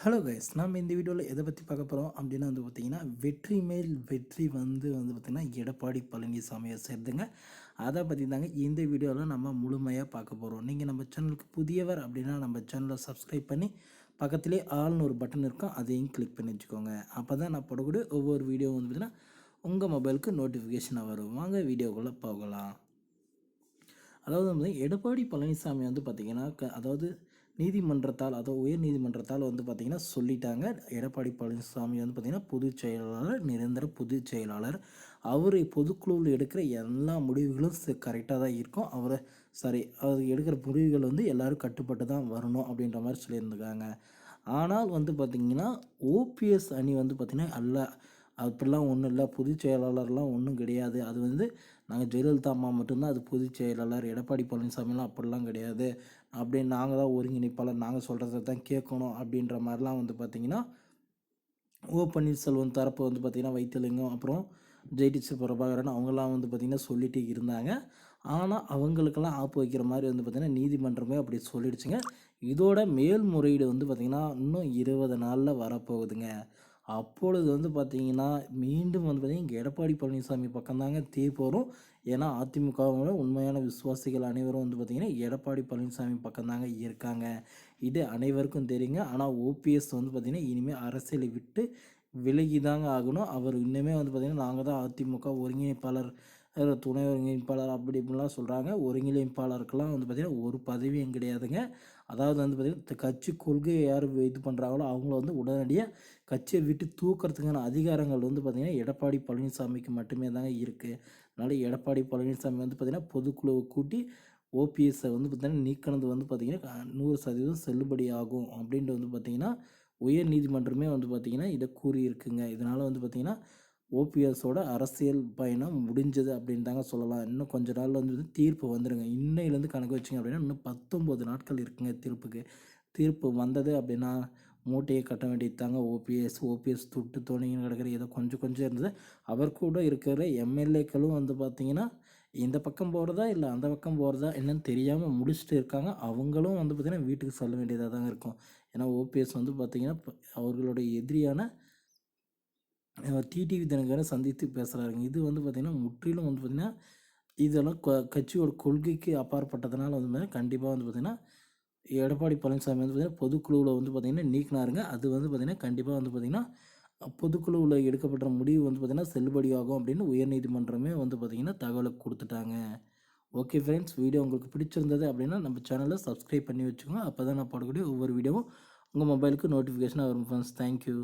Hello guys நம்ம இந்த வீடியோவில் எதை பற்றி பார்க்க போகிறோம் அப்படின்னா வந்து பார்த்திங்கன்னா வெற்றி மேல் வெற்றி வந்து வந்து பார்த்திங்கன்னா எடப்பாடி பழனிசாமியை சேர்ந்துங்க அதை பற்றி தாங்க இந்த வீடியோவில் நம்ம முழுமையாக பார்க்க போகிறோம் நீங்கள் நம்ம சேனலுக்கு புதியவர் அப்படின்னா நம்ம சேனலை சப்ஸ்கிரைப் பண்ணி பக்கத்துலேயே ஆள்னு ஒரு பட்டன் இருக்கும் அதையும் கிளிக் பண்ணி வச்சுக்கோங்க. அப்போ தான் நான் போடக்கூடிய ஒவ்வொரு வீடியோ வந்து பார்த்திங்கன்னா உங்கள் மொபைலுக்கு நோட்டிஃபிகேஷனாக வரும். வாங்க வீடியோக்குள்ளே போகலாம். அதாவது வந்து எடப்பாடி பழனிசாமி வந்து பார்த்திங்கன்னா க அதாவது நீதிமன்றத்தால் அதாவது உயர் நீதிமன்றத்தால் வந்து பார்த்திங்கன்னா சொல்லிட்டாங்க. எடப்பாடி பழனிசாமி வந்து பார்த்திங்கன்னா பொதுச் செயலாளர் நிரந்தர பொதுச் செயலாளர். அவர் பொதுக்குழுவில் எடுக்கிற எல்லா முடிவுகளும் கரெக்டாக தான் இருக்கும். அவரை சாரி அவர் எடுக்கிற முடிவுகள் வந்து எல்லோரும் கட்டுப்பட்டு தான் வரணும் அப்படின்ற மாதிரி சொல்லியிருந்துக்காங்க ஆனால் வந்து பார்த்திங்கன்னா ஓபிஎஸ் அணி வந்து பார்த்திங்கன்னா அல்ல. அப்படிலாம் ஒன்றும் இல்லை. பொதுச் செயலாளர்லாம் ஒன்றும் கிடையாது. அது வந்து நாங்கள் ஜெயலலிதா அம்மா மட்டும்தான். அது பொதுச் செயலாளர் எடப்பாடி பழனிசாமிலாம் அப்படிலாம் கிடையாது. அப்படின்னு நாங்கள் தான் ஒருங்கிணைப்பாளர் நாங்கள் சொல்கிறத தான் கேட்கணும் அப்படின்ற மாதிரிலாம் வந்து பார்த்திங்கன்னா ஓ பன்னீர்செல்வம் தரப்பு வந்து பார்த்திங்கன்னா வைத்தியலிங்கம் அப்புறம் ஜெயடிச்சு பிரபாகரன் அவங்கெல்லாம் வந்து பார்த்திங்கன்னா சொல்லிகிட்டே இருந்தாங்க. ஆனால் அவங்களுக்கெல்லாம் ஆப்பு வைக்கிற மாதிரி வந்து பார்த்திங்கன்னா நீதிமன்றமே அப்படி சொல்லிடுச்சுங்க. இதோட மேல்முறையீடு வந்து பார்த்திங்கன்னா இன்னும் இருபது நாளில் வரப்போகுதுங்க. அப்பொழுது வந்து பார்த்திங்கன்னா மீண்டும் வந்து பார்த்திங்கன்னா எடப்பாடி பழனிசாமி பக்கம்தாங்க தீர்ப்பு வரும் ஏன்னா அதிமுகவோட உண்மையான விசுவாசிகள் அனைவரும் வந்து பார்த்திங்கன்னா எடப்பாடி பழனிசாமி பக்கம்தாங்க இருக்காங்க. இது அனைவருக்கும் தெரியுங்க. ஆனால் ஓபிஎஸ் வந்து பார்த்திங்கன்னா இனிமேல் அரசியலை விட்டு விலகி தாங்க ஆகணும். அவர் இன்னுமே வந்து பார்த்திங்கன்னா நாங்கள் தான் அதிமுக ஒருங்கிணைப்பாளர் துணை ஒருங்கிணைப்பாளர் அப்படி இப்படிலாம் சொல்கிறாங்க ஒருங்கிணைப்பாளருக்கெல்லாம் வந்து பார்த்திங்கன்னா ஒரு பதவியும் கிடையாதுங்க. அதாவது வந்து பார்த்திங்கன்னா கட்சி கொள்கையை யார் இது பண்ணுறாங்களோ அவங்கள வந்து உடனடியாக கட்சியை விட்டு தூக்கிறதுக்கான அதிகாரங்கள் வந்து பார்த்திங்கன்னா எடப்பாடி பழனிசாமிக்கு மட்டுமே தாங்க இருக்குது அதனால் எடப்பாடி பழனிசாமி வந்து பார்த்திங்கன்னா பொதுக்குழுவை கூட்டி ஓபிஎஸ்ஸை வந்து பார்த்திங்கன்னா நீக்கினது வந்து பார்த்திங்கன்னா நூறு சதவீதம் செல்லுபடி ஆகும் அப்படின்ட்டு வந்து பார்த்திங்கன்னா உயர் நீதிமன்றமே வந்து பார்த்திங்கன்னா இதை கூறியிருக்குங்க. இதனால் வந்து பார்த்திங்கன்னா ஓபிஎஸோட அரசியல் பயணம் முடிஞ்சது அப்படின்னு தாங்க சொல்லலாம். இன்னும் கொஞ்ச நாள் வந்து தீர்ப்பு வந்துடுங்க இன்னையிலேருந்து கணக்கு வச்சிங்க அப்படின்னா இன்னும் பத்தொம்போது நாட்கள் இருக்குங்க தீர்ப்புக்கு. தீர்ப்பு வந்தது அப்படின்னா மூட்டையை கட்ட வேண்டியது தாங்க ஓபிஎஸ் ஓபிஎஸ் துட்டு தோணின்னு கிடக்கிற ஏதோ கொஞ்சம் கொஞ்சம் இருந்தது. அவர் கூட இருக்கிற எம்எல்ஏக்களும் வந்து பார்த்திங்கன்னா இந்த பக்கம் போகிறதா இல்லை அந்த பக்கம் போகிறதா என்னன்னு தெரியாமல் முடிச்சுட்டு இருக்காங்க. அவங்களும் வந்து பார்த்திங்கன்னா வீட்டுக்கு செல்ல வேண்டியதாக தாங்க இருக்கும். ஏன்னா ஓபிஎஸ் வந்து பார்த்திங்கன்னா அவர்களுடைய எதிரியான டிடிவி தினகரை சந்தித்து பேசுகிறாருங்க இது வந்து பார்த்திங்கன்னா முற்றிலும் வந்து பார்த்திங்கன்னா இதெல்லாம் க கட்சியோட கொள்கைக்கு அப்பாற்பட்டதுனால வந்து கண்டிப்பாக வந்து பார்த்திங்கன்னா எடப்பாடி பழனிசாமி வந்து பார்த்திங்கன்னா பொதுக்குழுவில் வந்து பார்த்திங்கன்னா நீக்கினாருங்க அது வந்து பார்த்திங்கன்னா கண்டிப்பாக வந்து பார்த்திங்கன்னா பொதுக்குழுவில் எடுக்கப்பட்ட முடிவு வந்து பார்த்திங்கன்னா செல்லுபடியாகும் அப்படின்னு உயர்நீதிமன்றமே வந்து பார்த்திங்கன்னா தகவலை கொடுத்துட்டாங்க ஓகே ஃப்ரெண்ட்ஸ் வீடியோ உங்களுக்கு பிடிச்சிருந்தது அப்படின்னா நம்ம சேனலை சப்ஸ்கிரைப் பண்ணி வச்சுக்கோங்க அப்போ தான் நான் போடக்கூடிய ஒவ்வொரு வீடியோவும் உங்கள் மொபைலுக்கு நோட்டிஃபிகேஷனாக வரும் ஃப்ரெண்ட்ஸ் தேங்க்யூ